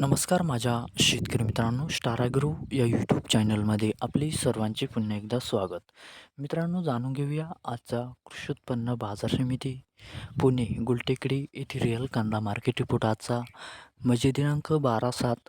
नमस्कार माझ्या शेतकरी मित्रांनो स्टारागुरू या यूट्यूब चॅनलमध्ये आपले सर्वांचे पुन्हा एकदा स्वागत. मित्रांनो जाणून घेऊया आजचा कृषी उत्पन्न बाजार समिती. पुणे गुलटेकडी येथे रिअल कांदा मार्केट रिपोर्ट आजचा. म्हणजे दिनांक बारा सात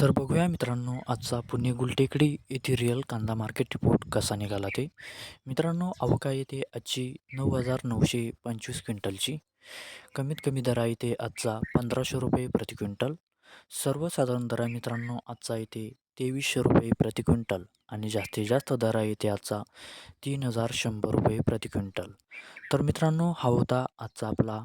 तर बघूया मित्रांनो आजचा पुणे गुलटेकडी येथे रिअल कांदा मार्केट रिपोर्ट कसा निघाला ते. मित्रांनो अवका येथे आजची नऊ हजार नऊशे पंचवीस क्विंटलची. कमीत कमी दरा येते आजचा पंधराशे रुपये प्रति क्विंटल. सर्वसाधारण दरा मित्रांनो आजचा येते तेवीसशे रुपये प्रति क्विंटल आणि जास्तीत जास्त दरा येते आजचा तीन हजार शंभर रुपये प्रति क्विंटल. तर मित्रांनो हा होता आजचा आपला